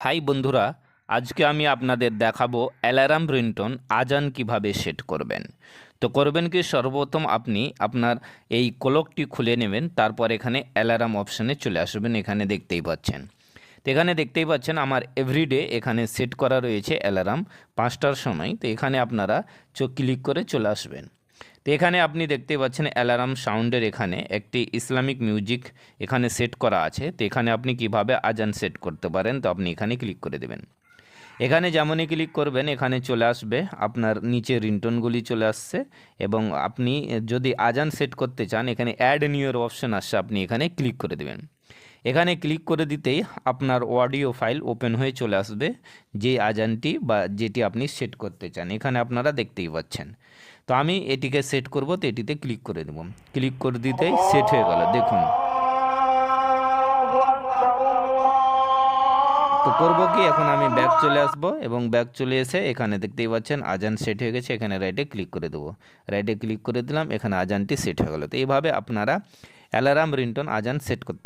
High বন্ধুরা, আজকে আমি আপনাদের দেখাবো অ্যালার্ম রিংটোন আজান কীভাবে সেট করবেন। তো করবেন কি, সর্বপ্রথম আপনি আপনার এই ক্লকটি খুলে নেবেন, তারপর এখানে অ্যালার্ম অপশানে চলে আসবেন, এখানে দেখতেই পাচ্ছেন। তো এখানে দেখতেই পাচ্ছেন আমার এভরিডে এখানে সেট করা রয়েছে অ্যালার্ম পাঁচটার সময়, তো এখানে আপনারা চোখ ক্লিক করে চলে আসবেন। তো এখানে আপনি দেখতে পাচ্ছেন অ্যালার্ম সাউন্ডের এখানে একটি ইসলামিক মিউজিক এখানে সেট করা আছে। তো এখানে আপনি কীভাবে আজান সেট করতে পারেন তো আপনি এখানে ক্লিক করে দেবেন। এখানে যেমনই ক্লিক করবেন, এখানে চলে আসবে আপনার নিচে রিংটোনগুলি চলে আসছে এবং আপনি যদি আজান সেট করতে চান, এখানে অ্যাড নিউর অপশন আসছে, আপনি এখানে ক্লিক করে দেবেন। এখানে ক্লিক করে দিতেই আপনার অডিও ফাইল ওপেন হয়ে চলে আসবে, যে আজানটি বা যেটি আপনি সেট করতে চান। এখানে আপনারা দেখতেই পাচ্ছেন। তো আমি এটিকে সেট করব, তো এটিতে ক্লিক করে দেব। ক্লিক করে দিতেই সেট হয়ে গেল, দেখুন। তো করব কি? এখন আমি ব্যাক চলে আসব এবং ব্যাক চলে এসে এখানে দেখতেই পাচ্ছেন আজান সেট হয়ে গেছে, এখানে রাইটে ক্লিক করে দেবো। রাইটে ক্লিক করে দিলাম, এখানে আজানটি সেট হয়ে গেল। তো এইভাবে আপনারা অ্যালার্ম রিংটোন আজান সেট করতে